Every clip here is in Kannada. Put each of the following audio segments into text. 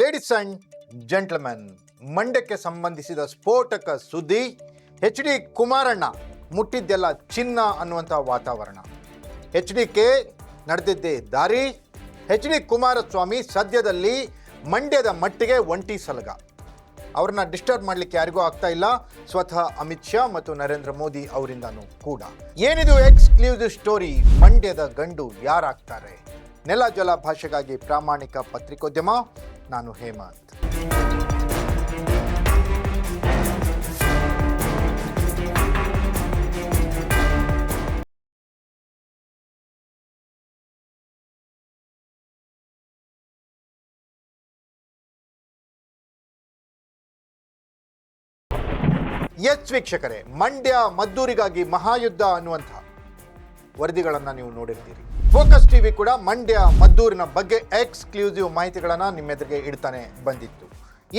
ಲೇಡೀಸ್ ಅಂಡ್ ಜೆಂಟ್ಲ್ಮೆನ್ ಮಂಡ್ಯಕ್ಕೆ ಸಂಬಂಧಿಸಿದ ಸ್ಫೋಟಕ ಸುದ್ದಿ ಎಚ್ ಡಿ ಕುಮಾರಣ್ಣ ಮುಟ್ಟಿದ್ದೆಲ್ಲ ಚಿನ್ನ ಅನ್ನುವಂಥ ವಾತಾವರಣ. ಎಚ್ ಡಿ ಕೆ ನಡೆದಿದ್ದೇ ದಾರಿ ಎಚ್ ಡಿ ಕುಮಾರಸ್ವಾಮಿ ಸದ್ಯದಲ್ಲಿ ಮಂಡ್ಯದ ಮಟ್ಟಿಗೆ ಒಂಟಿ ಸಲಗ. ಅವ್ರನ್ನ ಡಿಸ್ಟರ್ಬ್ ಮಾಡಲಿಕ್ಕೆ ಯಾರಿಗೂ ಆಗ್ತಾ ಇಲ್ಲ. ಸ್ವತಃ ಅಮಿತ್ ಶಾ ಮತ್ತು ನರೇಂದ್ರ ಮೋದಿ ಅವರಿಂದನೂ ಕೂಡ. ಏನಿದು ಎಕ್ಸ್ಕ್ಲೂಸಿವ್ ಸ್ಟೋರಿ ಮಂಡ್ಯದ ಗಂಡು ಯಾರಾಗ್ತಾರೆ? ನೆಲ ಜಲ ಭಾಷೆಗಾಗಿ ಪ್ರಾಮಾಣಿಕ ಪತ್ರಿಕೋದ್ಯಮ ನಾನು ಹೇಮಂತ್. ಎಚ್ ವೀಕ್ಷಕರೇ ಮಂಡ್ಯ ಮದ್ದೂರಿಗಾಗಿ ಮಹಾಯುದ್ಧ ಅನ್ನುವಂಥ ವರದಿಗಳನ್ನು ನೀವು ನೋಡಿರ್ತೀರಿ. ಫೋಕಸ್ ಟಿವಿ ಕೂಡ ಮಂಡ್ಯ, ಮದ್ದೂರಿನ ಬಗ್ಗೆ ಎಕ್ಸ್ಕ್ಲೂಸಿವ್ ಮಾಹಿತಿಗಳನ್ನು ನಿಮ್ಮೆದುರಿಗೆ ಇಡ್ತಾನೆ ಬಂದಿತ್ತು.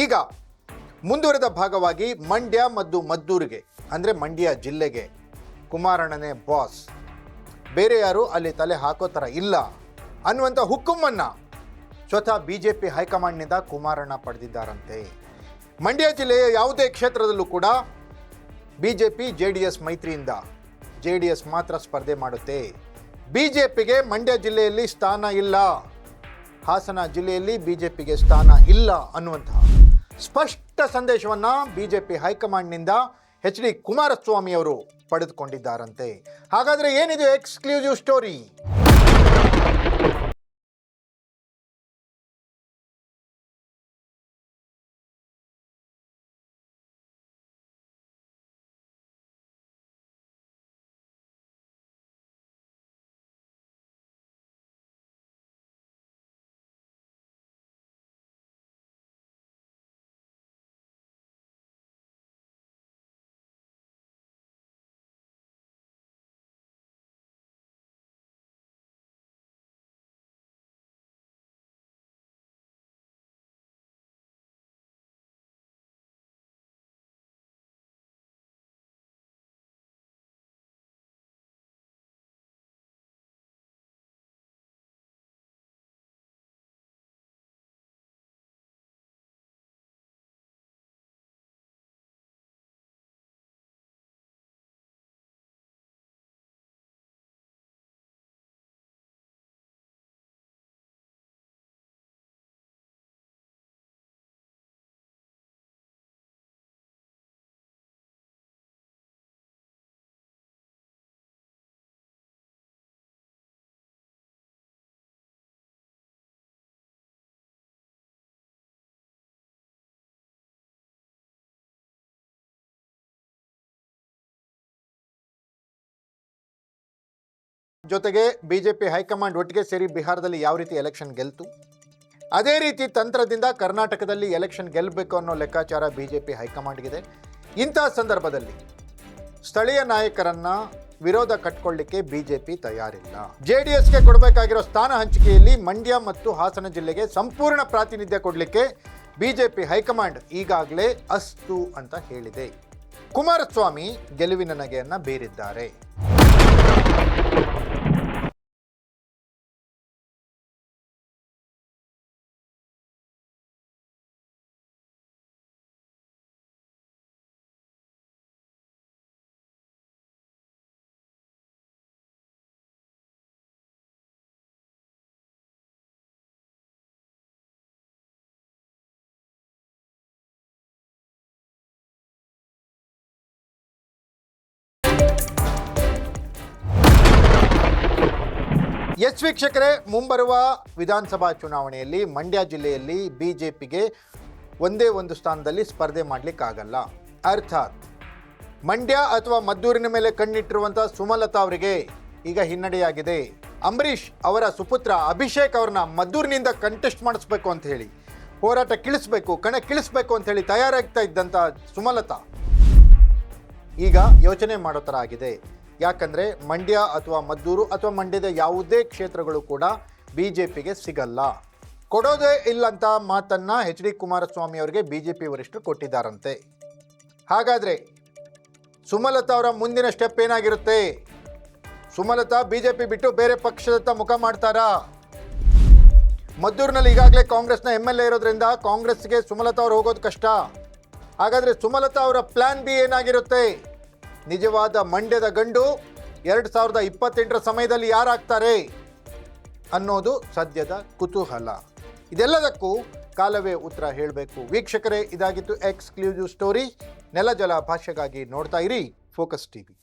ಈಗ ಮುಂದುವರೆದ ಭಾಗವಾಗಿ ಮಂಡ್ಯ ಮತ್ತು ಮದ್ದೂರಿಗೆ, ಅಂದರೆ ಮಂಡ್ಯ ಜಿಲ್ಲೆಗೆ ಕುಮಾರಣ್ಣನೇ ಬಾಸ್ ಬೇರೆ ಯಾರು ಅಲ್ಲಿ ತಲೆ ಹಾಕೋ ಥರ ಇಲ್ಲ. ಅನ್ನುವಂಥ ಹುಕ್ಕುಮನ್ನು ಸ್ವತಃ ಬಿ ಜೆ ಪಿ ಹೈಕಮಾಂಡ್ನಿಂದ ಕುಮಾರಣ್ಣ ಪಡೆದಿದ್ದಾರಂತೆ. ಮಂಡ್ಯ ಜಿಲ್ಲೆಯ ಯಾವುದೇ ಕ್ಷೇತ್ರದಲ್ಲೂ ಕೂಡ B J P J D S ಮೈತ್ರಿಯಿಂದ J D S ಮಾತ್ರ ಸ್ಪರ್ಧೆ ಮಾಡುತ್ತೆ. ಬಿಜೆಪಿಗೆ ಮಂಡ್ಯ ಜಿಲ್ಲೆಯಲ್ಲಿ ಸ್ಥಾನ ಇಲ್ಲ. ಹಾಸನ ಜಿಲ್ಲೆಯಲ್ಲಿ ಬಿಜೆಪಿಗೆ ಸ್ಥಾನ ಇಲ್ಲ ಅನ್ನುವಂತಹ ಸ್ಪಷ್ಟ ಸಂದೇಶವನ್ನು ಬಿ ಜೆ ಪಿ ಹೈಕಮಾಂಡ್ನಿಂದ ಎಚ್ ಡಿ ಕುಮಾರಸ್ವಾಮಿ ಅವರು ಪಡೆದುಕೊಂಡಿದ್ದಾರಂತೆ. ಹಾಗಾದರೆ ಏನಿದೆ ಎಕ್ಸ್ಕ್ಲೂಸಿವ್ ಸ್ಟೋರಿ? ಜೊತೆಗೆ ಬಿಜೆಪಿ ಹೈಕಮಾಂಡ್ ಒಟ್ಟಿಗೆ ಸೇರಿ ಬಿಹಾರದಲ್ಲಿ ಯಾವ ರೀತಿ ಎಲೆಕ್ಷನ್ ಗೆಲ್ತು? ಅದೇ ರೀತಿ ತಂತ್ರದಿಂದ ಕರ್ನಾಟಕದಲ್ಲಿ ಎಲೆಕ್ಷನ್ ಗೆಲ್ಲಬೇಕು ಅನ್ನೋ ಲೆಕ್ಕಾಚಾರ ಬಿಜೆಪಿ ಹೈಕಮಾಂಡ್ಗಿದೆ. ಇಂಥ ಸಂದರ್ಭದಲ್ಲಿ ಸ್ಥಳೀಯ ನಾಯಕರನ್ನ ವಿರೋಧ ಕಟ್ಕೊಳ್ಳಿಕ್ಕೆ ಬಿಜೆಪಿ ತಯಾರಿಲ್ಲ. ಜೆ ಡಿ ಎಸ್ಗೆ ಕೊಡಬೇಕಾಗಿರೋ ಸ್ಥಾನ ಹಂಚಿಕೆಯಲ್ಲಿ ಮಂಡ್ಯ ಮತ್ತು ಹಾಸನ ಜಿಲ್ಲೆಗೆ ಸಂಪೂರ್ಣ ಪ್ರಾತಿನಿಧ್ಯ ಕೊಡಲಿಕ್ಕೆ ಬಿಜೆಪಿ ಹೈಕಮಾಂಡ್ ಈಗಾಗಲೇ ಅಸ್ತು ಅಂತ ಹೇಳಿದೆ. ಕುಮಾರಸ್ವಾಮಿ ಗೆಲುವಿನ ನಗೆಯನ್ನು ಬೀರಿದ್ದಾರೆ. ಎಸ್ ವೀಕ್ಷಕರೇ, ಮುಂಬರುವ ವಿಧಾನಸಭಾ ಚುನಾವಣೆಯಲ್ಲಿ ಮಂಡ್ಯ ಜಿಲ್ಲೆಯಲ್ಲಿ ಬಿಜೆಪಿಗೆ ಒಂದೇ ಒಂದು ಸ್ಥಾನದಲ್ಲಿ ಸ್ಪರ್ಧೆ ಮಾಡಲಿಕ್ಕಾಗಲ್ಲ. ಅರ್ಥಾತ್ ಮಂಡ್ಯ ಅಥವಾ ಮದ್ದೂರಿನ ಮೇಲೆ ಕಣ್ಣಿಟ್ಟಿರುವಂಥ ಸುಮಲತಾ ಅವರಿಗೆ ಈಗ ಹಿನ್ನಡೆಯಾಗಿದೆ. ಅಂಬರೀಷ್ ಅವರ ಸುಪುತ್ರ ಅಭಿಷೇಕ್ ಅವ್ರನ್ನ ಮದ್ದೂರಿನಿಂದ ಕಂಟೆಸ್ಟ್ ಮಾಡಿಸ್ಬೇಕು ಅಂತ ಹೇಳಿ, ಹೋರಾಟ ಕಿಳಿಸ್ಬೇಕು, ಕಣ ಕಿಳಿಸ್ಬೇಕು ಅಂತ ಹೇಳಿ ತಯಾರಾಗ್ತಾ ಇದ್ದಂಥ ಸುಮಲತಾ ಈಗ ಯೋಚನೆ ಮಾಡೋ ಥರ ಆಗಿದೆ. ಯಾಕಂದರೆ ಮಂಡ್ಯ ಅಥವಾ ಮದ್ದೂರು ಅಥವಾ ಮಂಡ್ಯದ ಯಾವುದೇ ಕ್ಷೇತ್ರಗಳು ಕೂಡ ಬಿ ಜೆ ಪಿಗೆ ಸಿಗಲ್ಲ. ಕೊಡೋದೇ ಇಲ್ಲಂತ ಮಾತನ್ನು ಎಚ್ ಡಿ ಕುಮಾರಸ್ವಾಮಿ ಅವರಿಗೆ ಬಿ ಜೆ ಪಿ ವರಿಷ್ಠರು ಕೊಟ್ಟಿದ್ದಾರಂತೆ. ಹಾಗಾದರೆ ಸುಮಲತಾ ಅವರ ಮುಂದಿನ ಸ್ಟೆಪ್ ಏನಾಗಿರುತ್ತೆ? ಸುಮಲತಾ ಬಿ ಜೆ ಪಿ ಬಿಟ್ಟು ಬೇರೆ ಪಕ್ಷದತ್ತ ಮುಖ ಮಾಡ್ತಾರಾ? ಮದ್ದೂರಿನಲ್ಲಿ ಈಗಾಗಲೇ ಕಾಂಗ್ರೆಸ್ನ ಎಂ ಎಲ್ ಎ ಇರೋದ್ರಿಂದ ಕಾಂಗ್ರೆಸ್ಗೆ ಸುಮಲತಾ ಅವ್ರು ಹೋಗೋದು ಕಷ್ಟ. ಹಾಗಾದರೆ ಸುಮಲತಾ ಅವರ ಪ್ಲ್ಯಾನ್ ಬಿ ಏನಾಗಿರುತ್ತೆ? ನಿಜವಾದ ಮಂಡ್ಯದ ಗಂಡು ಎರಡು ಸಾವಿರದ ಇಪ್ಪತ್ತೆಂಟರ ಸಮಯದಲ್ಲಿ ಯಾರಾಗ್ತಾರೆ ಅನ್ನೋದು ಸದ್ಯದ ಕುತೂಹಲ. ಇದೆಲ್ಲದಕ್ಕೂ ಕಾಲವೇ ಉತ್ತರ ಹೇಳಬೇಕು. ವೀಕ್ಷಕರೇ, ಇದಾಗಿತ್ತು ಎಕ್ಸ್ಕ್ಲೂಸಿವ್ ಸ್ಟೋರಿ ನೆಲ ಜಲ ಭಾಷೆಗಾಗಿ ನೋಡ್ತಾ ಇರಿ ಫೋಕಸ್ ಟಿವಿ